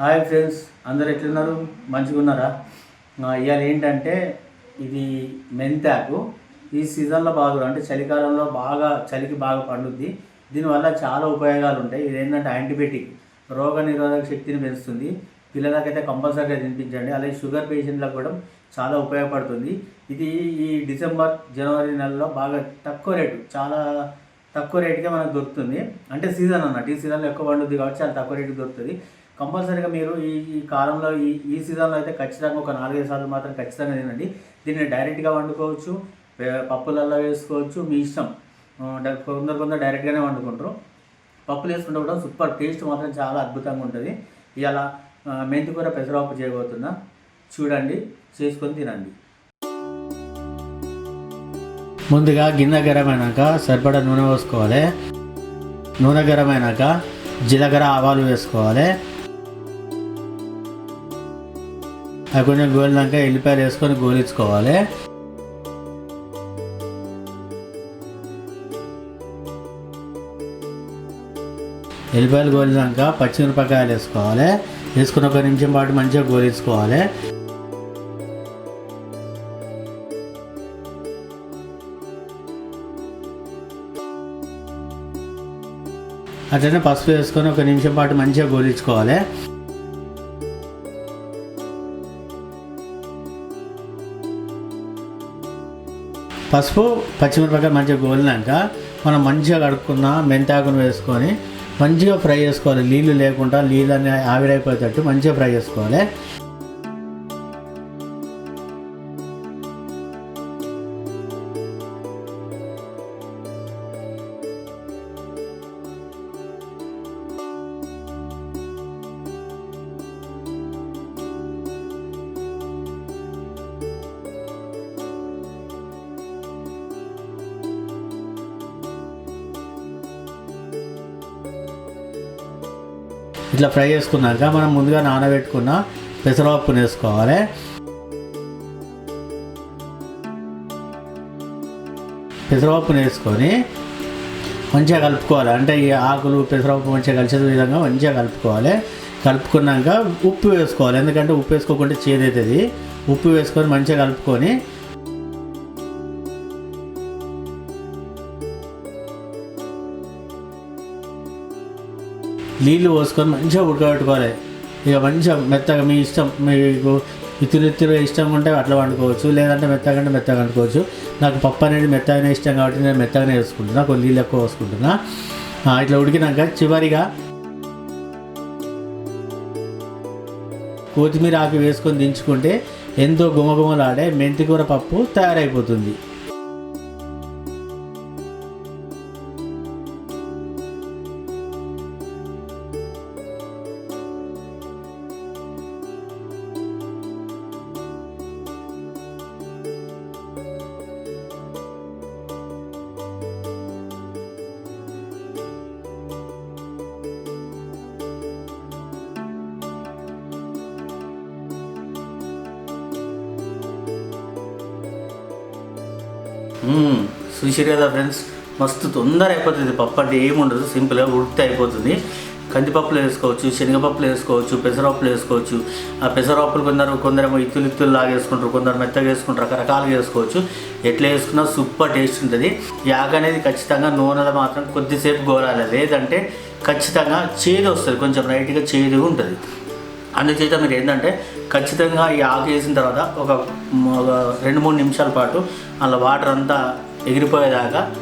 Hi friends అందరు ఎట్లున్నారు? మంచిగా ఉన్నారా? ఇవాళ ఏంటంటే ఇది మెంతాకు. ఈ సీజన్లో బాగా అంటే చలికాలంలో బాగా చలికి బాగా పండుద్ది. దీనివల్ల చాలా ఉపయోగాలు ఉంటాయి. ఇది ఏంటంటే యాంటీబయాటిక్ రోగ నిరోధక శక్తిని పెంచుతుంది. పిల్లలకైతే కంపల్సరీగా తినిపించండి. అలాగే షుగర్ పేషెంట్లకు కూడా చాలా ఉపయోగపడుతుంది. ఇది ఈ డిసెంబర్ జనవరి నెలలో బాగా తక్కువ రేటు చాలా తక్కువ రేటుకే మనకు దొరుకుతుంది. అంటే సీజన్ అన్నట్టు. ఈ సీజన్లో ఎక్కువ పండుద్ది కాబట్టి చాలా తక్కువ రేటుకి దొరుకుతుంది. కంపల్సరీగా మీరు ఈ ఈ కాలంలో ఈ ఈ సీజన్లో అయితే ఖచ్చితంగా ఒక నాలుగైదు సార్లు మాత్రం ఖచ్చితంగా తినండి. దీన్ని డైరెక్ట్గా వండుకోవచ్చు పప్పులల్లో పప్పులలో వేసుకోవచ్చు మీ ఇష్టం. కొందరు కొందరు డైరెక్ట్గానే వండుకుంటారు. పప్పులు వేసుకుంటే కూడా సూపర్ టేస్ట్ మాత్రం చాలా అద్భుతంగా ఉంటుంది. ఇలా మెంతికూర పెసరపప్పు చేయబోతున్నా. చూడండి చేసుకొని తినండి. ముందుగా గిన్నె గరమైనాక సరిపడా నూనె పోసుకోవాలి. నూనె గరమైనాక జీలకర్ర ఆవాలు వేసుకోవాలి. అవి కొంచెం గోలినాక ఎల్లిపాయలు వేసుకొని గోలించుకోవాలి. ఎల్లిపాయలు గోలినాక పచ్చిమిరపకాయలు వేసుకోవాలి. వేసుకుని ఒక నిమిషం పాటు మంచిగా గోలించుకోవాలి. అట్లనే పసుపు వేసుకొని ఒక నిమిషం పాటు మంచిగా గోలించుకోవాలి. పసుపు పచ్చిమిరపకాయ మంచిగా గోలినాక మనం మంచిగా కడుక్కున్న మెంతాకును వేసుకొని మంచిగా ఫ్రై చేసుకోవాలి. నీళ్ళు లేకుండా నీళ్ళు అనే ఆవిరైపోయేటట్టు మంచిగా ఫ్రై చేసుకోవాలి. ఇట్లా ఫ్రై చేసుకున్నాక మనం ముందుగా నానబెట్టుకున్న పెసరపప్పును వేసుకోవాలి పెసరపప్పును వేసుకొని మంచిగా కలుపుకోవాలి. అంటే ఈ ఆకులు పెసరపప్పు మంచిగా కలిసే విధంగా మంచిగా కలుపుకోవాలి. కలుపుకున్నాక ఉప్పు వేసుకోవాలి. ఎందుకంటే ఉప్పు వేసుకోకుంటే చేదవుతుంది. ఉప్పు వేసుకొని మంచిగా కలుపుకొని నీళ్ళు పోసుకొని మంచిగా ఉడకబెట్టుకోవాలి. ఇక మంచిగా మెత్తగా మీ ఇష్టం మీకు ఇతులు ఇష్టం ఉంటే అట్లా వండుకోవచ్చు లేదంటే మెత్తగా అంటే మెత్తగా వండుకోవచ్చు. నాకు పప్పు అనేది మెత్తగానే ఇష్టం కాబట్టి నేను మెత్తగానే వేసుకుంటున్నా కొన్ని నీళ్ళు ఎక్కువ వేసుకుంటున్నా ఇట్లా ఉడికినాక చివరిగా కొత్తిమీర ఆకు వేసుకొని దించుకుంటే ఎంతో గుమగుమలాడే మెంతికూర పప్పు తయారైపోతుంది. చూసారు కదా ఫ్రెండ్స్? మస్తు తొందర అయిపోతుంది. పప్పు అంటే ఏముండదు సింపుల్గా ఉడితే అయిపోతుంది. కందిపప్పులు వేసుకోవచ్చు శనగపప్పులు వేసుకోవచ్చు పెసరపప్పులు వేసుకోవచ్చు. ఆ పెసరపప్పులు కొందరు కొందరేమో ఇత్తులు ఇత్తులు లాగా వేసుకుంటారు కొందరు మెత్తగా వేసుకుంటారు. రకరకాలుగా వేసుకోవచ్చు. ఎట్లా వేసుకున్నా సూపర్ టేస్ట్ ఉంటుంది. యాగ అనేది ఖచ్చితంగా నూనెలో మాత్రం కొద్దిసేపు గోలాలి. లేదంటే ఖచ్చితంగా చేదు వస్తుంది. కొంచెం లైట్గా చేదు ఉంటుంది. అందుచేత మీరు ఏంటంటే ఖచ్చితంగా ఈ ఆకు వేసిన తర్వాత ఒక ఒక రెండు మూడు నిమిషాల పాటు అలా వాటర్ అంతా ఎగిరిపోయేదాకా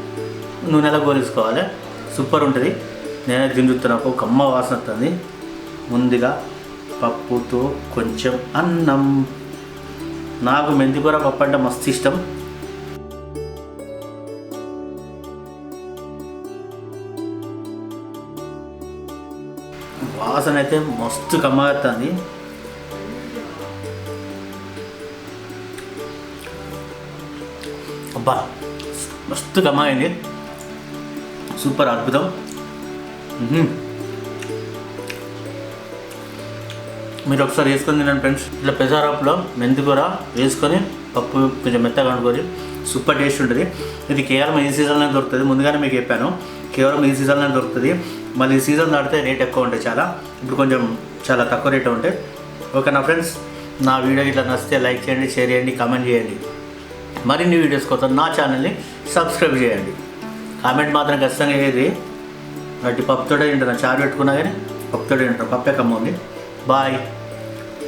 నూనెలో గోలుసుకోవాలి సూపర్ ఉంటుంది. నేనే తింటున్నా ఒక కమ్మ వాసన వస్తుంది. ముందుగా పప్పుతో కొంచెం అన్నం. నాకు మెంతికూర పప్పు అంటే మస్తు ఇష్టం. వాసన అయితే మస్తు కమ్మగత్తుంది. అబ్బా మస్తు కమ్మగైంది. సూపర్ అద్భుతం. మీరు ఒకసారి వేసుకొని తినండి ఫ్రెండ్స్. ఇట్లా పెసరపలో మెంతి కూర వేసుకొని పప్పు కొంచెం మెత్తగా వండుకొని సూపర్ టేస్ట్ ఉంటుంది. ఇది కేవలం ఈ సీజన్లో దొరుకుతుంది. ముందుగానే మీకు చెప్పాను కేవలం ఈ సీజన్లో దొరుకుతుంది. మళ్ళీ ఈ సీజన్ దాటితే రేట్ ఎక్కువ ఉంటాయి చాలా. ఇప్పుడు కొంచెం చాలా తక్కువ రేట్ ఉంటాయి ఓకే నా ఫ్రెండ్స్? నా వీడియో ఇట్లా నచ్చితే లైక్ చేయండి షేర్ చేయండి కామెంట్ చేయండి. మరిన్ని వీడియోస్ కోసం నా ఛానల్ని సబ్స్క్రైబ్ చేయండి. కామెంట్ మాత్రం ఖచ్చితంగా ఏది వాటి పప్పుతోడే తింటాను చారు పెట్టుకున్నా కానీ పప్పుతోడే తింటాను పప్పే కమ్మ ఉంది? Bye!